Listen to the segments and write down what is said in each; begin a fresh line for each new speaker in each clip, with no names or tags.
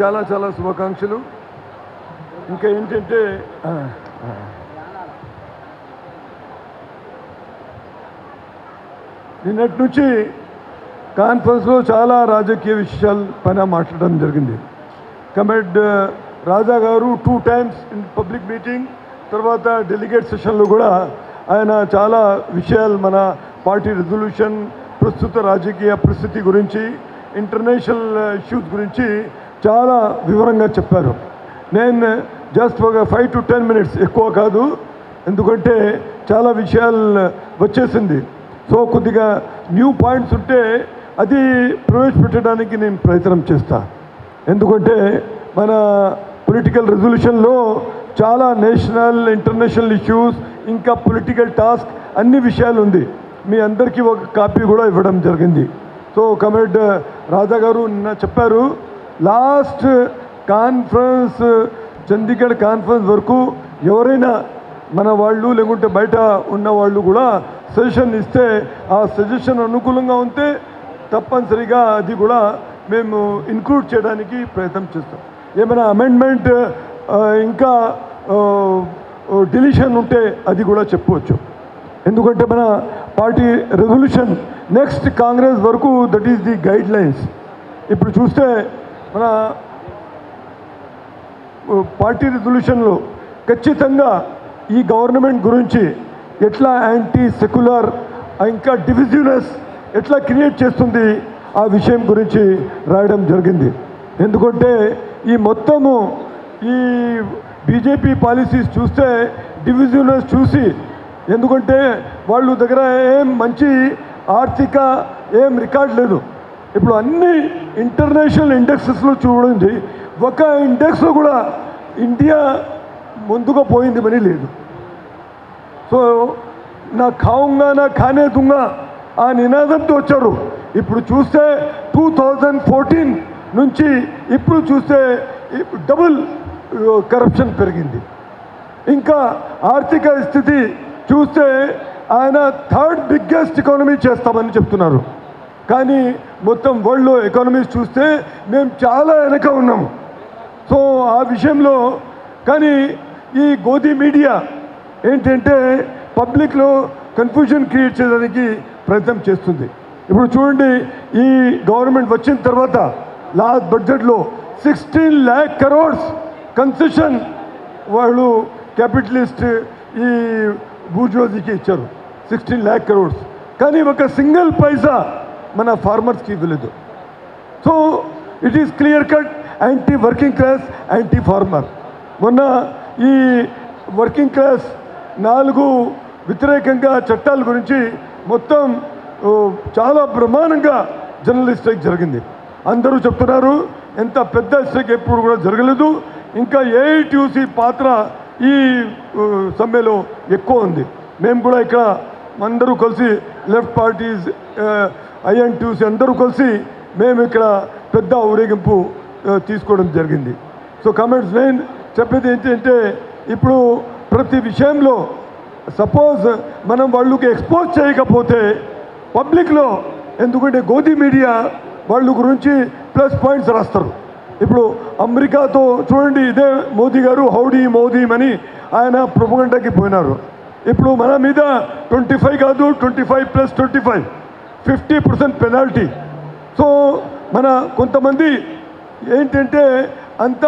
చాలా చాలా శుభాకాంక్షలు. ఇంకా ఏంటంటే నిన్నటి నుంచి కాన్ఫరెన్స్లో చాలా రాజకీయ విషయాల పైన మాట్లాడడం జరిగింది. కమెడ్ రాజా గారు two times in public meeting తర్వాత డెలిగేట్ సెషన్లో కూడా ఆయన చాలా విషయాలు మన పార్టీ రెజల్యూషన్ ప్రస్తుత రాజకీయ పరిస్థితి గురించి ఇంటర్నేషనల్ ఇష్యూస్ గురించి చాలా వివరంగా చెప్పారు. నేను జస్ట్ ఒక ఫైవ్ టు టెన్ మినిట్స్ ఎక్కువ కాదు. ఎందుకంటే చాలా విషయాలు వచ్చేసింది. సో కొద్దిగా న్యూ పాయింట్స్ ఉంటే అది ప్రవేశపెట్టడానికి నేను ప్రయత్నం చేస్తా. ఎందుకంటే మన పొలిటికల్ రెజల్యూషన్లో చాలా నేషనల్ ఇంటర్నేషనల్ ఇష్యూస్ ఇంకా పొలిటికల్ టాస్క్ అన్ని విషయాలు ఉంది. మీ అందరికీ ఒక కాపీ కూడా ఇవ్వడం జరిగింది. సో కమరేడ్ రాజా గారు నిన్న చెప్పారు లాస్ట్ కాన్ఫరెన్స్ చండీగఢ్ కాన్ఫరెన్స్ వరకు ఎవరైనా మన వాళ్ళు లేకుంటే బయట ఉన్న వాళ్ళు కూడా సజెషన్ ఇస్తే ఆ సజెషన్ అనుకూలంగా ఉంటే తప్పనిసరిగా అది కూడా మేము ఇంక్లూడ్ చేయడానికి ప్రయత్నం చేస్తాం. ఏమైనా అమెండ్మెంట్ ఇంకా డిలిషన్ ఉంటే అది కూడా చెప్పవచ్చు. ఎందుకంటే మన పార్టీ రెజల్యూషన్ నెక్స్ట్ కాంగ్రెస్ వరకు that is the guidelines ఇప్పుడు చూస్తే మన పార్టీ రిజల్యూషన్లో ఖచ్చితంగా ఈ గవర్నమెంట్ గురించి ఎట్లా యాంటీ సెక్యులర్ ఇంకా డివిజివ్నెస్ ఎట్లా క్రియేట్ చేస్తుంది ఆ విషయం గురించి రాయడం జరిగింది. ఎందుకంటే ఈ మొత్తము ఈ బీజేపీ పాలసీస్ చూస్తే డివిజివ్నెస్ చూసి ఎందుకంటే వాళ్ళు దగ్గర ఏం మంచి ఆర్థిక ఏం రికార్డ్ లేదు. ఇప్పుడు అన్ని ఇంటర్నేషనల్ ఇండెక్సెస్లో చూడండి ఒక ఇండెక్స్లో కూడా ఇండియా ముందుగా పోయింది పని లేదు. సో నా కావుంగా నా ఖానే దుంగా ఆ నినాదంతో వచ్చారు. ఇప్పుడు చూస్తే టూ థౌజండ్ ఫోర్టీన్ నుంచి ఇప్పుడు చూస్తే డబుల్ కరప్షన్ పెరిగింది. ఇంకా ఆర్థిక స్థితి చూస్తే ఆయన థర్డ్ బిగ్గెస్ట్ ఎకానమీ చేస్తామని చెప్తున్నారు. కానీ మొత్తం వరల్డ్లో ఎకానమీస్ చూస్తే మేము చాలా వెనక ఉన్నాము. సో ఆ విషయంలో కానీ ఈ గోధి మీడియా ఏంటంటే పబ్లిక్లో కన్ఫ్యూజన్ క్రియేట్ చేయడానికి ప్రయత్నం చేస్తుంది. ఇప్పుడు చూడండి ఈ గవర్నమెంట్ వచ్చిన తర్వాత లాస్ట్ బడ్జెట్లో సిక్స్టీన్ ల్యాక్ కరోడ్స్ కన్సెషన్ వాళ్ళు క్యాపిటలిస్ట్ ఈ బూర్జోజీకి ఇచ్చారు. సిక్స్టీన్ ల్యాక్ కరోడ్స్ కానీ ఒక సింగిల్ పైసా మన ఫార్మర్స్కి ఇవ్వలేదు so it is clear cut anti working class anti farmer మొన్న ఈ వర్కింగ్ క్లాస్ నాలుగు వ్యతిరేకంగా చట్టాల గురించి మొత్తం చాలా బ్రహ్మాండంగా జర్నలిస్ట్ స్ట్రైక్ జరిగింది. అందరూ చెప్తున్నారు ఎంత పెద్ద స్ట్రైక్ ఎప్పుడు కూడా జరగలేదు. ఇంకా ఏఐటీయూసీ పాత్ర ఈ సమ్మెలో ఎక్కువ ఉంది. మేము కూడా ఇక్కడ అందరూ కలిసి లెఫ్ట్ పార్టీస్ ఐఎన్టీయూసీ అందరూ కలిసి మేము ఇక్కడ పెద్ద ఊరేగింపు తీసుకోవడం జరిగింది. సో కమెంట్స్ నేను చెప్పేది ఏంటంటే ఇప్పుడు ప్రతి విషయంలో సపోజ్ మనం వాళ్ళకి ఎక్స్పోజ్ చేయకపోతే పబ్లిక్లో ఎందుకంటే గోధి మీడియా వాళ్ళ గురించి ప్లస్ పాయింట్స్ రాస్తారు. ఇప్పుడు అమెరికాతో చూడండి ఇదే మోదీ గారు హౌడీ మోదీ అని ఆయన ప్రొపగండాకి పోయినారు. ఇప్పుడు మన మీద ట్వంటీ ఫైవ్ కాదు twenty five plus twenty five. Fifty percent penalty so మన కొంతమంది ఏంటంటే అంత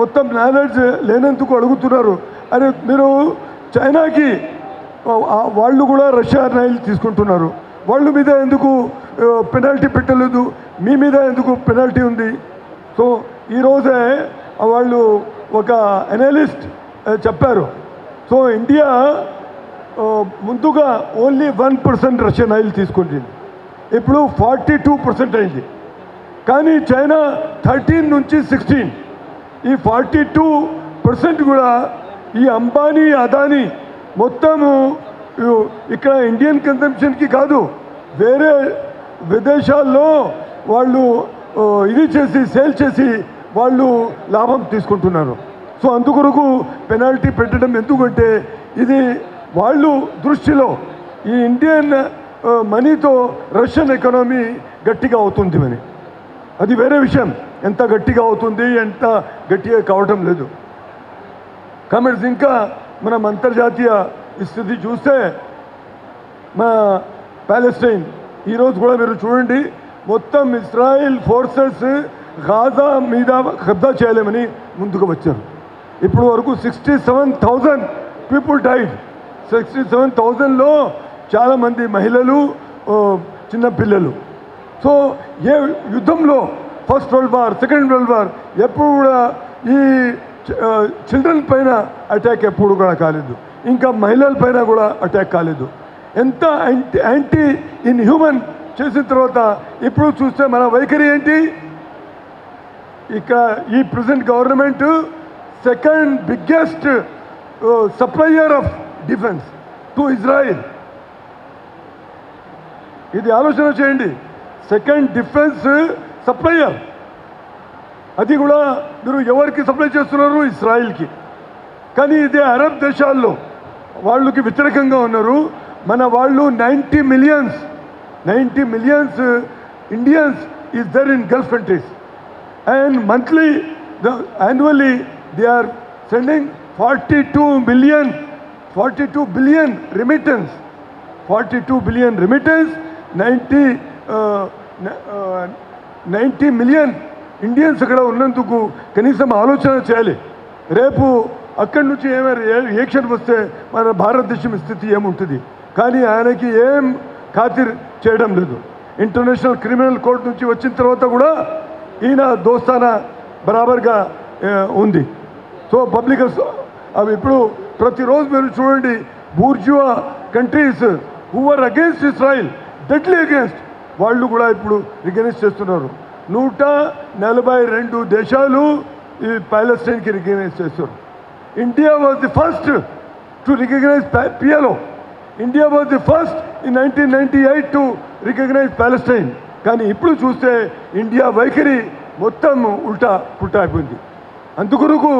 మొత్తం నాలెడ్జ్ లేనందుకు అడుగుతున్నారు. అరే మీరు చైనాకి వాళ్ళు కూడా రష్యా నైల్ తీసుకుంటున్నారు. వాళ్ళ మీద ఎందుకు పెనాల్టీ పెట్టలేదు? మీ మీద ఎందుకు పెనాల్టీ ఉంది? సో ఈరోజే వాళ్ళు ఒక అనలిస్ట్ చెప్పారు. సో ఇండియా ముందుగా only one percent Russian oil తీసుకుంటుంది. ఇప్పుడు ఫార్టీ టూ పర్సెంట్ అయింది. కానీ చైనా థర్టీన్ నుంచి సిక్స్టీన్ ఈ ఫార్టీ టూ పర్సెంట్ కూడా ఈ అంబానీ అదానీ మొత్తము ఇక్కడ ఇండియన్ కన్సంప్షన్కి కాదు వేరే విదేశాల్లో వాళ్ళు ఇది చేసి సేల్ చేసి వాళ్ళు లాభం తీసుకుంటున్నారు. సో అందుకొరకు పెనాల్టీ పెట్టడం ఎందుకంటే ఇది వాళ్ళు దృష్టిలో ఈ ఇండియన్ మనీతో రష్యన్ ఎకనామీ గట్టిగా అవుతుంది అని అది వేరే విషయం. ఎంత గట్టిగా అవుతుంది ఎంత గట్టిగా కావటం లేదు. కామెంట్స్ ఇంకా మనం అంతర్జాతీయ స్థితి చూస్తే మన ప్యాలెస్టైన్ ఈరోజు కూడా మీరు చూడండి మొత్తం ఇస్రాయిల్ ఫోర్సెస్ గాజా మీద కబ్జా చేయలేమని ముందుకు వచ్చారు. ఇప్పుడు వరకు sixty seven thousand people died sixty seven థౌజండ్లో చాలామంది మహిళలు చిన్నపిల్లలు సో ఏ యుద్ధంలో first world war second world war ఎప్పుడు కూడా ఈ చిల్డ్రన్ పైన అటాక్ ఎప్పుడు కూడా కాలేదు. ఇంకా మహిళల పైన కూడా అటాక్ కాలేదు. ఎంత యాంటీ యాంటీ ఇన్ హ్యూమన్ చేసిన తర్వాత ఇప్పుడు చూస్తే మన వైఖరి ఏంటి? ఇక్కడ ఈ present government second biggest supplier of defence to Israel. ఇది ఆలోచన చేయండి. Second defence supplier. అది కూడా మీరు ఎవరికి సప్లై చేస్తున్నారు? ఇస్రాయిల్కి కానీ ఇదే అరబ్ దేశాల్లో వాళ్ళకి వ్యతిరేకంగా ఉన్నారు. మన వాళ్ళు ninety millions ninety millions Indians is there in Gulf countries and monthly the annually they are sending forty two million forty two billion remittance forty two billion remittance ninety ninety million Indians అక్కడ ఉన్నందుకు కనీసం ఆలోచన చేయాలి. రేపు అక్కడి నుంచి ఏమైనా reaction వస్తే మన భారతదేశం స్థితి ఏముంటుంది? కానీ ఆయనకి ఏం ఖాతిర్ చేయడం లేదు. ఇంటర్నేషనల్ క్రిమినల్ కోర్ట్ నుంచి వచ్చిన తర్వాత కూడా ఈయన దోస్తానా బరాబర్గా ఉంది. సో పబ్లిక్ అవి ఇప్పుడు ప్రతిరోజు మీరు చూడండి. Bourgeois countries who are against Israel deadly against వాళ్ళు కూడా ఇప్పుడు రికగ్నైజ్ చేస్తున్నారు. నూట నలభై రెండు దేశాలు ఈ ప్యాలెస్టైన్కి రికగ్నైజ్ చేస్తారు India was the first to recognise PLO India was the first in nineteen ninety eight to recognise Palestine కానీ ఇప్పుడు చూస్తే ఇండియా వైఖరి మొత్తం ఉల్టా పుల్టా అయిపోయింది. అందుకొరకు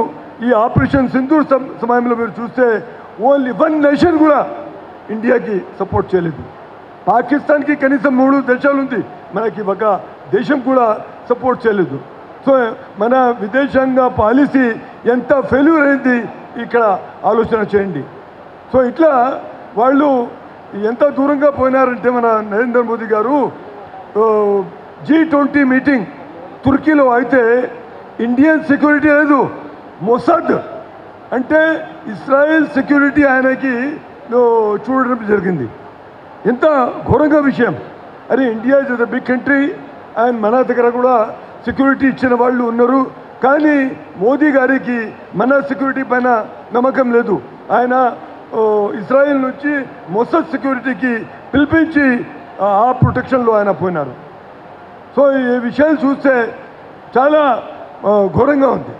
ఈ ఆపరేషన్ సింధూర్ సమయంలో మీరు చూస్తే ఓన్లీ వన్ నేషన్ కూడా ఇండియాకి సపోర్ట్ చేయలేదు. పాకిస్తాన్కి కనీసం మూడు దేశాలు ఉంది. మనకి ఒక దేశం కూడా సపోర్ట్ చేయలేదు. సో మన విదేశాంగ పాలసీ ఎంత ఫెయిల్యూర్ అయింది ఇక్కడ ఆలోచన చేయండి. సో ఇట్లా వాళ్ళు ఎంత దూరంగా పోయినారంటే మన నరేంద్ర మోదీ గారు జీ ట్వంటీ మీటింగ్ తుర్కీలో అయితే ఇండియన్ సెక్యూరిటీ లేదు. మొసద్ అంటే ఇస్రాయెల్ సెక్యూరిటీ ఆయనకి చూడడం జరిగింది. ఎంత ఘోరంగా విషయం. అరే India is the big country and మన దగ్గర కూడా సెక్యూరిటీ ఇచ్చిన వాళ్ళు ఉన్నారు. కానీ మోదీ గారికి మన సెక్యూరిటీ పైన నమ్మకం లేదు. ఆయన ఇజ్రాయెల్ నుంచి మొసద్ సెక్యూరిటీకి పిలిపించి ఆ ప్రొటెక్షన్లో ఆయన పోయినారు. సో ఈ విషయాలు చూస్తే చాలా ఘోరంగా ఉంది.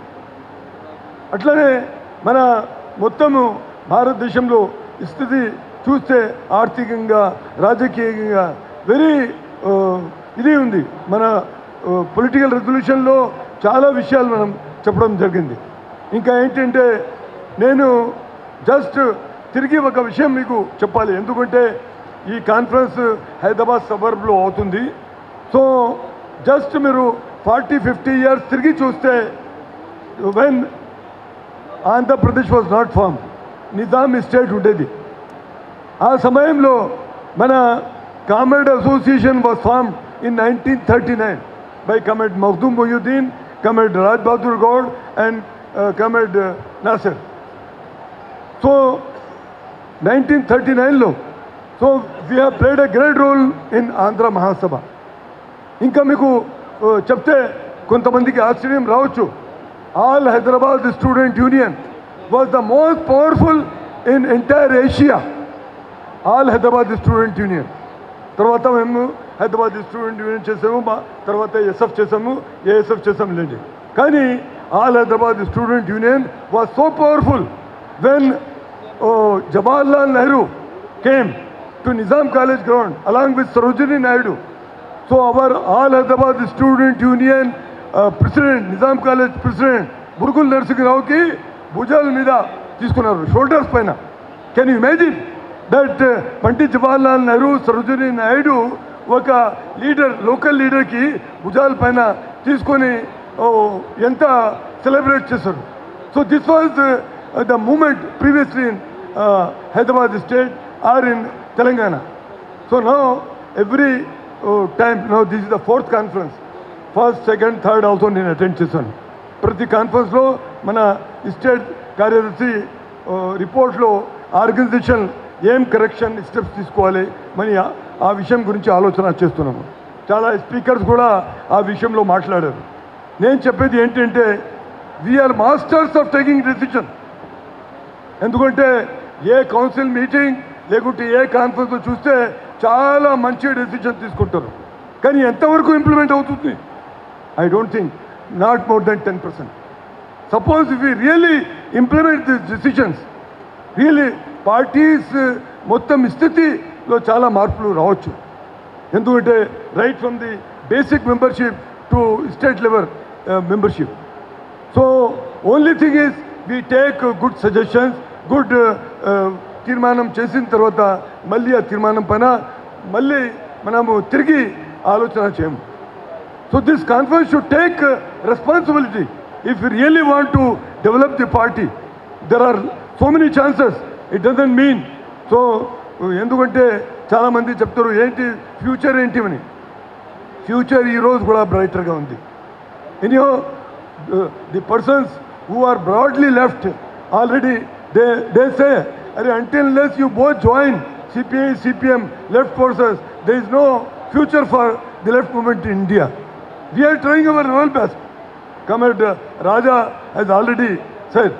అట్లనే మన మొత్తము భారతదేశంలో స్థితి చూస్తే ఆర్థికంగా రాజకీయంగా వెరీ ఇది ఉంది. మన పొలిటికల్ రెజల్యూషన్లో చాలా విషయాలు మనం చెప్పడం జరిగింది. ఇంకా ఏంటంటే నేను జస్ట్ తిరిగి ఒక విషయం మీకు చెప్పాలి. ఎందుకంటే ఈ కాన్ఫరెన్స్ హైదరాబాద్ సబర్బ్లో అవుతుంది. సో జస్ట్ మీరు ఫార్టీ ఫిఫ్టీ ఇయర్స్ తిరిగి చూస్తే when Andhra Pradesh was not form Nizam state ఉండేది. ఆ సమయంలో మన comrade association was form in nineteen thirty nine by comrade Makhdoom Mohiuddin comrade Raj Bahadur Gaur and comrade Nasar so nineteen thirty నైన్లో so we have played a great role in Andhra Mahasabha ఇంకా మీకు చెప్తే కొంతమందికి ఆశ్చర్యం రావచ్చు. All Hyderabad student union was the most powerful in entire Asia all Hyderabad student union తర్వాత మేము Hyderabad student union చేసాము మా తర్వాత ఎస్ఎఫ్ చేసాము ఏఎస్ఎఫ్ చేసాము లేండి. కానీ all Hyderabad student union was so powerful when Jawaharlal Nehru came to Nizam college ground along with Sarojini Naidu so our all Hyderabad student union president Nizam college president Burgula నరసింహరావుకి భుజాల మీద తీసుకున్నారు shoulders పైన. Can you imagine that Pandit Jawaharlal Nehru Sarojini Naidu ఒక leader local లీడర్కి భుజాల పైన తీసుకొని ఎంత celebrate చేశారు? So this was the movement previously in Hyderabad state or in Telangana so no every time no this is the fourth conference first second third also నేను attend చేశాను. ప్రతి కాన్ఫరెన్స్లో మన స్టేట్ కార్యదర్శి రిపోర్ట్లో ఆర్గనైజేషన్ ఏం కరెక్షన్ స్టెప్స్ తీసుకోవాలి మరి ఆ- ఆ విషయం గురించి ఆలోచన చేస్తున్నాము. చాలా స్పీకర్స్ కూడా ఆ విషయంలో మాట్లాడారు. నేను చెప్పేది ఏంటంటే we are masters of taking decision ఎందుకంటే ఏ కౌన్సిల్ మీటింగ్ లేకుంటే ఏ కాన్ఫరెన్స్ చూస్తే చాలా మంచి డెసిషన్ తీసుకుంటారు. కానీ ఎంతవరకు ఇంప్లిమెంట్ అవుతుంది? I don't think not more than ten percent. Suppose if really implement this decisions really parties uh, మొత్తం స్థితిలో చాలా మార్పులు రావచ్చు. ఎందుకంటే right from the basic membership to state level membership so only thing is we take good suggestions good తీర్మానం చేసిన తర్వాత మళ్ళీ ఆ తీర్మానం పైన మళ్ళీ మనము తిరిగి ఆలోచన చేయము. So this conference should take responsibility if you really want to develop the party there are so many chances it doesn't mean so ఎందుకంటే చాలామంది చెప్తారు ఏంటి ఫ్యూచర్ ఏంటి అని. ఫ్యూచర్ ఈ రోజు కూడా బ్రైటర్గా ఉంది. Anyhow the persons who are broadly left already they they say అరే until unless you both join CPI CPM left forces they is no future for the left movement in We are trying our level best. Comrade uh, Raja has already said.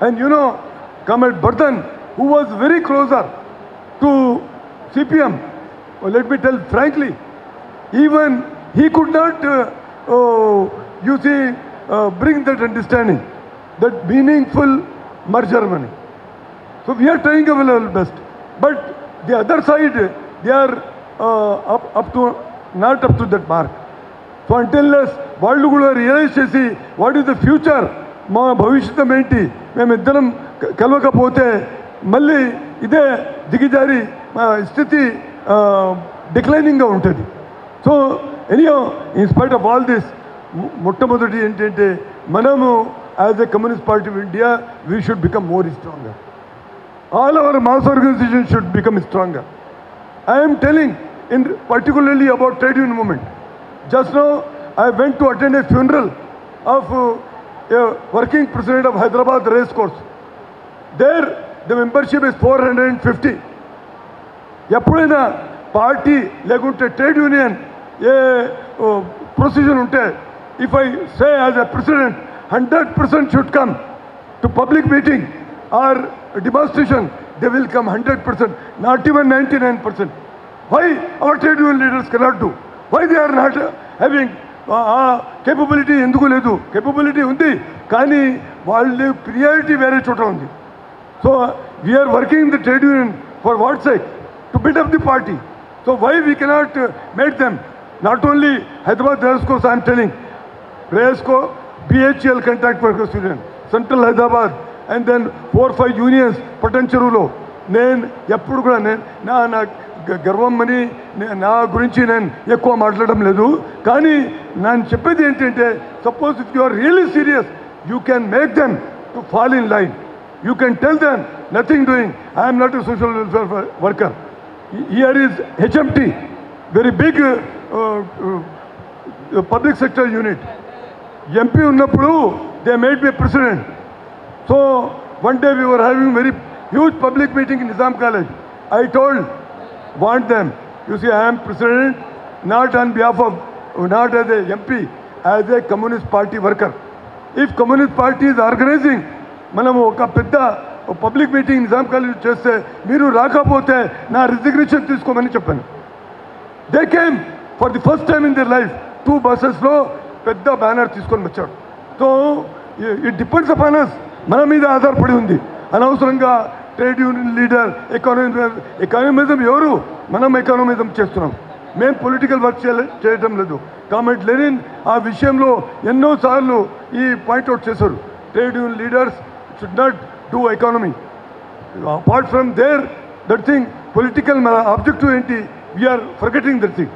And you know, Comrade Bardhan, who was very closer to CPM, well, oh, let me tell frankly, even he could not, uh, oh, you see, uh, bring that understanding, that meaningful merger money. So we are trying our level best. But the other side, they are uh, up, up to, not up to that mark. So until unless వాళ్ళు కూడా realise చేసి what is the future మా భవిష్యత్తం ఏంటి? మేమిద్దరం ఇద్దరం కలవకపోతే మళ్ళీ ఇదే దిగిజారి మా స్థితి డిక్లైనింగ్గా ఉంటుంది. So anyhow in spite of all this మొట్టమొదటి ఏంటంటే మనము as a Communist Party of India we should become more stronger all our mass organisation should become stronger I'm telling in particularly about trade union movement. Just now, I went to attend a funeral of uh, a working president of Hyderabad race course. There, the membership is 450. ఎప్పుడైనా party లేకుంటే trade union ఏ procession ఉంటే if I say as a president hundred percent should come to public meeting or demonstration they will come hundred percent not even ninety nine percent why our trade union leaders cannot do why they are not having capability ఎందుకు లేదు? Capability ఉంది కానీ వాళ్ళు priority వేరే చోట ఉంది. So we are working the trade union for what sake to build up the party so why we cannot made them not only Hyderabad racecourse I'm telling racecourse BHEL contract workers union central Hyderabad and then four five unions పటన్ నేను ఎప్పుడు కూడా నేను నా నాకు గర్వం అని నా గురించి నేను ఎక్కువ మాట్లాడడం లేదు. కానీ నేను చెప్పేది ఏంటంటే suppose if you are really serious you can make them to fall in line you can tell them nothing doing I'm not a social welfare worker wo- is Here very big public sector unit MP ఉన్నప్పుడు they made be president so one day we were having very huge public meeting in Nizam college I told want them you see am president not on behalf of not as a MP as a Communist Party worker if Communist Party is organising మనము ఒక పెద్ద public meeting Nizam college చేస్తే మీరు రాకపోతే నా resignation తీసుకోమని చెప్పాను. They came for the first time in their life two బస్సెస్లో పెద్ద బ్యానర్ తీసుకొని వచ్చాడు so it depends upon us మన మీద ఆధారపడి ఉంది. అనవసరంగా trade union leader economy economism ఎవరు? మనం ఎకానమిజం చేస్తున్నాం. మేము పొలిటికల్ వర్క్ చేయలే చేయటం లేదు. కామెంట్ లెనిన్ ఆ విషయంలో ఎన్నోసార్లు ఈ పాయింట్అవుట్ చేశారు. Trade union leaders should not do economy apart from there that thing political మన ఆబ్జెక్టివ్ ఏంటి? We are forgetting that thing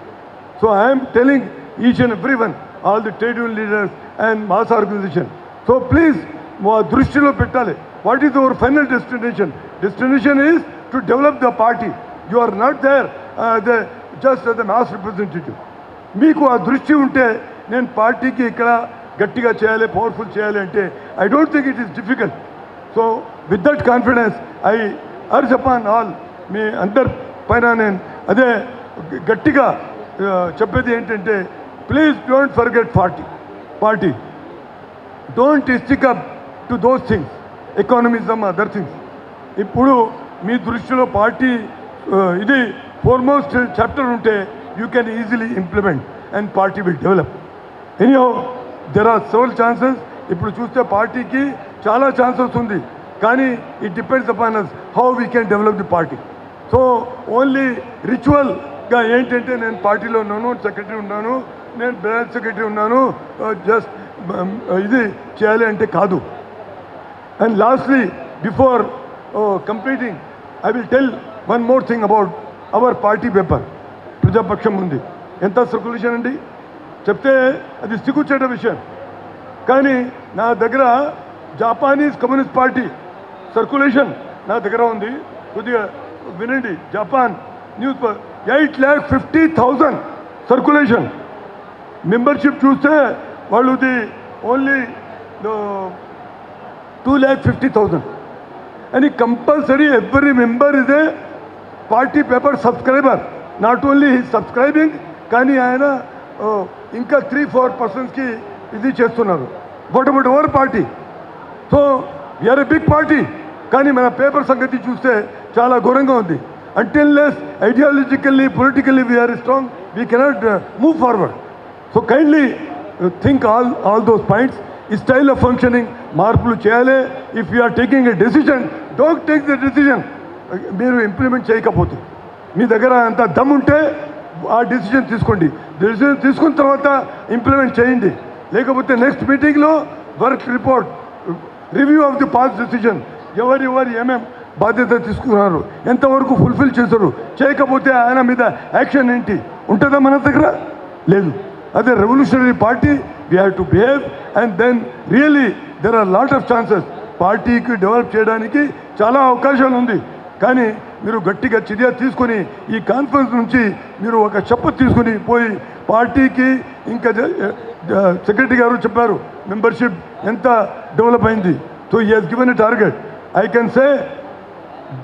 so I'm telling each and every one all the trade union leaders and mass organisation so please మా దృష్టిలో పెట్టాలి. What is our final destination? Destination is to develop the party you are not there the just the mass representative మీకు ఆ దృష్టి ఉంటే నేను పార్టీకి ఇక్కడ గట్టిగా చేయాలి పవర్ఫుల్ చేయాలి అంటే I don't think it is difficult so with that confidence I urge upon all మీ అందరి పైన నేను అదే గట్టిగా uh, చెప్పేది ఏంటంటే please don't forget party party don't stick up to those things economism other things ఇప్పుడు మీ దృష్టిలో పార్టీ ఇది ఫోర్మోస్ట్ చాప్టర్ ఉంటే you can easily implement and party will develop anyhow there are several chances ఇప్పుడు చూస్తే పార్టీకి చాలా ఛాన్సెస్ ఉంది. కానీ it depends upon us how we can develop the party so only రిచువల్గా ఏంటంటే నేను పార్టీలో ఉన్నాను సెక్రటరీ ఉన్నాను నేను బ్రాంచ్ సెక్రటరీ ఉన్నాను జస్ట్ ఇది చేయాలి అంటే కాదు. And lastly before completing I will tell one more thing about our party paper Prajapaksham ఉంది. ఎంత సర్కులేషన్ అండి? చెప్తే అది సిగ్గుచ్చేట విషయం. కానీ నా దగ్గర జపానీస్ కమ్యూనిస్ట్ పార్టీ సర్కులేషన్ నా దగ్గర ఉంది. కొద్దిగా వినండి. Japan news eight lakh fifty thousand circulation membership చూస్తే వాళ్ళది only two lakh fifty thousand అని కంపల్సరీ ఎవ్రీ మెంబర్ ఇదే party paper subscriber not only subscribing కానీ ఆయన ఇంకా త్రీ ఫోర్ పర్సన్స్కి ఇది చేస్తున్నారు. But but over party so we are a big party కానీ మన పేపర్ సంగతి చూస్తే చాలా ఘోరంగా ఉంది. Unless ideologically politically we are strong we cannot move forward so kindly think all all those points ఈ స్టైల్ ఆఫ్ ఫంక్షనింగ్ మార్పులు చేయాలి. If you are taking a decision don't take the decision మీరు implement చేయకపోతే మీ దగ్గర అంత దమ్ ఉంటే ఆ డెసిషన్ తీసుకోండి. డెసిషన్ తీసుకున్న తర్వాత ఇంప్లిమెంట్ చేయండి. లేకపోతే నెక్స్ట్ మీటింగ్లో work report review of the passed decision ఎవరు ఎవరు ఏమేం బాధ్యత తీసుకున్నారు ఎంతవరకు ఫుల్ఫిల్ చేశారు చేయకపోతే ఆయన మీద యాక్షన్ ఏంటి? ఉంటుందా మన దగ్గర? లేదు. అదే revolutionary party we have to behave and then really there are lot of chances పార్టీకి డెవలప్ చేయడానికి చాలా అవకాశాలు ఉంది. కానీ మీరు గట్టిగా చర్య తీసుకొని ఈ కాన్ఫరెన్స్ నుంచి మీరు ఒక చెప్పు తీసుకొని పోయి పార్టీకి ఇంకా సెక్రటరీ గారు చెప్పారు మెంబర్షిప్ ఎంత డెవలప్ అయింది? సో ఈ he's given a target I can say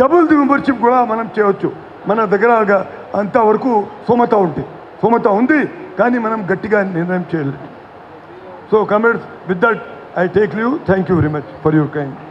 double the membership కూడా మనం చేయవచ్చు. మన దగ్గర అంతవరకు సోమత ఉంది సోమత ఉంది కానీ మనం గట్టిగా నిర్ణయం చేయలేదు. So, comrades, with that, I take you. Thank you very much for your kind.